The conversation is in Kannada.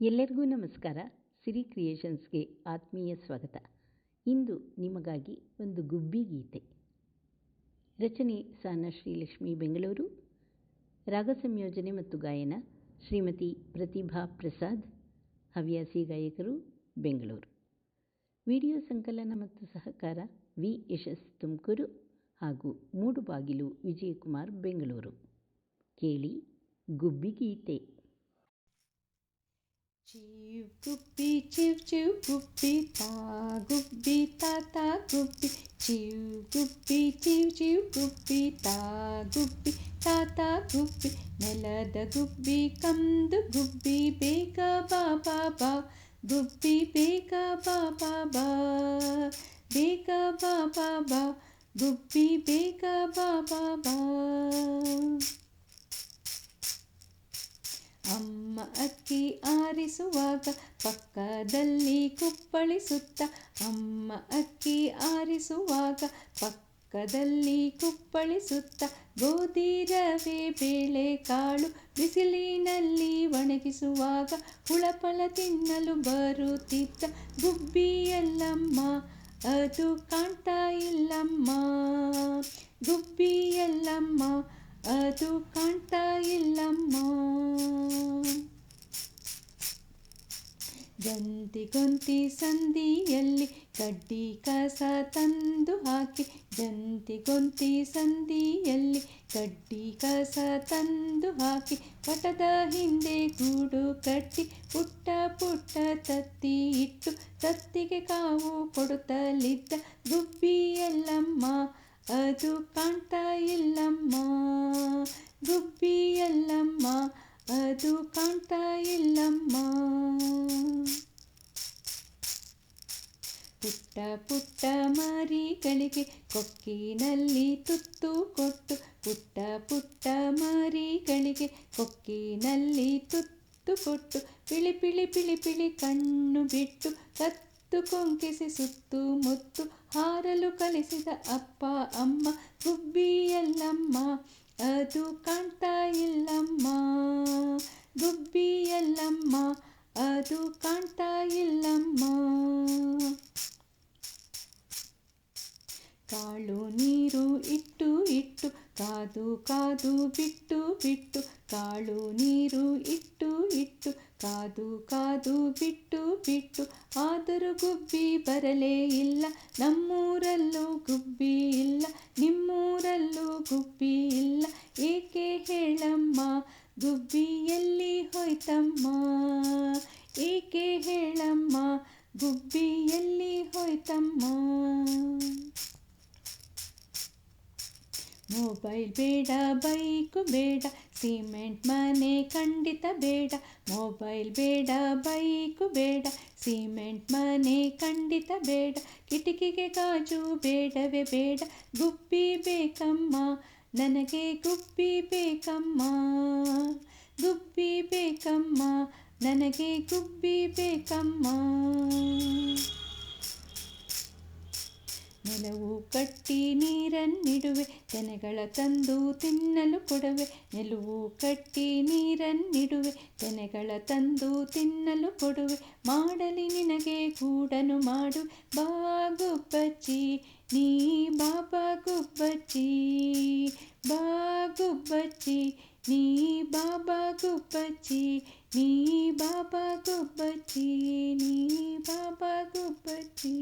ಎಲ್ಲರಿಗೂ ನಮಸ್ಕಾರ. ಸಿರಿ ಕ್ರಿಯೇಷನ್ಸ್ಗೆ ಆತ್ಮೀಯ ಸ್ವಾಗತ. ಇಂದು ನಿಮಗಾಗಿ ಒಂದು ಗುಬ್ಬಿ ಗೀತೆ. ರಚನೆ ಸಾನ ಶ್ರೀಲಕ್ಷ್ಮಿ ಬೆಂಗಳೂರು. ರಾಗ ಸಂಯೋಜನೆ ಮತ್ತು ಗಾಯನ ಶ್ರೀಮತಿ ಪ್ರತಿಭಾ ಪ್ರಸಾದ್, ಹವ್ಯಾಸಿ ಗಾಯಕರು ಬೆಂಗಳೂರು. ವಿಡಿಯೋ ಸಂಕಲನ ಮತ್ತು ಸಹಕಾರ ವಿ ಯಶಸ್ ತುಮಕೂರು ಹಾಗೂ ಮೂಡುಬಾಗಿಲು ವಿಜಯಕುಮಾರ್ ಬೆಂಗಳೂರು. ಕೇಳಿ ಗುಬ್ಬಿ ಗೀತೆ. Chiv guppy, chiv chiv guppy, ta guppy, ta ta guppy, chiv guppy, chiv chiv guppy, ta guppy, ta ta guppy, ನೆಲದ ಗುಬ್ಬಿ ಕಂದು ಗುಬ್ಬಿ ಬೇಗ ಬಾ ಬಾ ಬಾ ಗುಬ್ಬಿ ಬೇಗ ಬಾ ಬಾ ಬಾ ಬೇಗ ಬಾ ಬಾ ಬಾ ಗುಬ್ಬಿ ಬೇಗ ಬಾ ಬಾ ಬಾ ಅಮ್ಮ ಅಕ್ಕಿ ಆರಿಸುವಾಗ ಪಕ್ಕದಲ್ಲಿ ಕುಪ್ಪಳಿಸುತ್ತ ಅಮ್ಮ ಅಕ್ಕಿ ಆರಿಸುವಾಗ ಪಕ್ಕದಲ್ಲಿ ಕುಪ್ಪಳಿಸುತ್ತ ಗೋಧಿ ರವೆ ಬೇಳೆ ಕಾಳು ಬಿಸಿಲಿನಲ್ಲಿ ಒಣಗಿಸುವಾಗ ಹುಳಪಳ ತಿನ್ನಲು ಬರುತ್ತಿದ್ದ ಗುಬ್ಬಿಯಲ್ಲಮ್ಮ. ಅದು ಕಾಣ್ತಾ ಇಲ್ಲಮ್ಮ. ಗುಬ್ಬಿಯಲ್ಲಮ್ಮ. ಅದು ಕಾಣ್ತಾ ಇಲ್ಲಮ್ಮ. ಜಂತಿಗೊಂತಿ ಸಂದಿಯಲ್ಲಿ ಕಡ್ಡಿ ಕಸ ತಂದು ಹಾಕಿ. ಜಂತಿ ಗೊಂತಿ ಸಂದಿಯಲ್ಲಿ ಕಡ್ಡಿ ಕಸ ತಂದು ಹಾಕಿ. ಪಟದ ಹಿಂದೆ ಗೂಡು ಕಟ್ಟಿ ಪುಟ್ಟ ಪುಟ್ಟ ತತ್ತಿ ಇಟ್ಟು ತತ್ತಿಗೆ ಕಾವು ಕೊಡುತ್ತಲಿದ್ದ ದುಬ್ಬಿಯಲ್ಲಮ್ಮ ಅದು ಕಾಣ್ತಾ ಇಲ್ಲಮ್ಮ. ಪುಟ್ಟ ಪುಟ್ಟ ಮರಿಗಳಿಗೆ ಕೊಕ್ಕಿನಲ್ಲಿ ತುತ್ತು ಕೊಟ್ಟು, ಪುಟ್ಟ ಪುಟ್ಟ ಮರಿಗಳಿಗೆ ಕೊಕ್ಕಿನಲ್ಲಿ ತುತ್ತು ಕೊಟ್ಟು, ಪಿಳಿ ಪಿಳಿ ಪಿಳಿ ಪಿಳಿ ಕಣ್ಣು ಬಿಟ್ಟು, ಕತ್ತು ಕೊಂಕಿಸಿ ಸುತ್ತು ಮುತ್ತು ಹಾರಲು ಕಲಿಸಿದ ಅಪ್ಪ, ಅಮ್ಮ ಗುಬ್ಬಿಯಲ್ಲಮ್ಮ ಅದು ಕಾಣ್ತಾ ಇಲ್ಲಮ್ಮ. ಗುಬ್ಬಿಯಲ್ಲಮ್ಮ ಅದು ಕಾಣ್ತಾ ಇಲ್ಲಮ್ಮ. ಕಾಳು ನೀರು ಇಟ್ಟು ಇಟ್ಟು, ಕಾದು ಕಾದು ಬಿಟ್ಟು ಬಿಟ್ಟು, ಕಾಳು ನೀರು ಇಟ್ಟು ಇಟ್ಟು, ಕಾದು ಕಾದು ಬಿಟ್ಟು ಬಿಟ್ಟು, ಆದರೂ ಗುಬ್ಬಿ ಬರಲೇ ಇಲ್ಲ, ನಮ್ಮೂರಲ್ಲೂ ಗುಬ್ಬಿ ಇಲ್ಲ, ನಿಮ್ಮೂರಲ್ಲೂ ಗುಬ್ಬಿ ಇಲ್ಲ, ಏಕೆ ಹೇಳಮ್ಮ ಗುಬ್ಬಿಯಲ್ಲಿ ಹೋಯ್ತಮ್ಮ? ಏಕೆ ಹೇಳಮ್ಮ ಗುಬ್ಬಿಯಲ್ಲಿ ಹೋಯ್ತಮ್ಮ? ಮೊಬೈಲ್ ಬೇಡ, ಬೈಕು ಬೇಡ, ಸಿಮೆಂಟ್ ಮನೆ ಖಂಡಿತ ಬೇಡ, ಮೊಬೈಲ್ ಬೇಡ, ಬೈಕು ಬೇಡ, ಸಿಮೆಂಟ್ ಮನೆ ಖಂಡಿತ ಬೇಡ, ಕಿಟಕಿಗೆ ಗಾಜು ಬೇಡವೇ ಬೇಡ, ಗುಬ್ಬಿ ಬೇಕಮ್ಮ, ನನಗೆ ಗುಬ್ಬಿ ಬೇಕಮ್ಮ ಗುಬ್ಬಿ ಬೇಕಮ್ಮ, ನನಗೆ ಗುಬ್ಬಿ ಬೇಕಮ್ಮ. ನೆಲವು ಕಟ್ಟಿ ನೀರನ್ನಿಡುವೆ, ತೆನೆಗಳ ತಂದು ತಿನ್ನಲು ಕೊಡುವೆ. ನೆಲುವು ಕಟ್ಟಿ ನೀರನ್ನಿಡುವೆ, ತೆನೆಗಳ ತಂದು ತಿನ್ನಲು ಕೊಡುವೆ. ಮಾಡಲಿ ನಿನಗೆ ಕೂಡನು ಮಾಡು, ಬಾಗುಬ್ಬಚ್ಚಿ, ನೀ ಬಾಬಾ ಗುಬ್ಬಚ್ಚಿ ನೀ ಬಾಬಾ ಗುಬ್ಬಚ್ಚಿ ನೀ ಬಾಬಾ ಗುಬ್ಬಚ್ಚಿ ನೀ ಬಾಬಾ ಗುಬ್ಬಚ್ಚಿ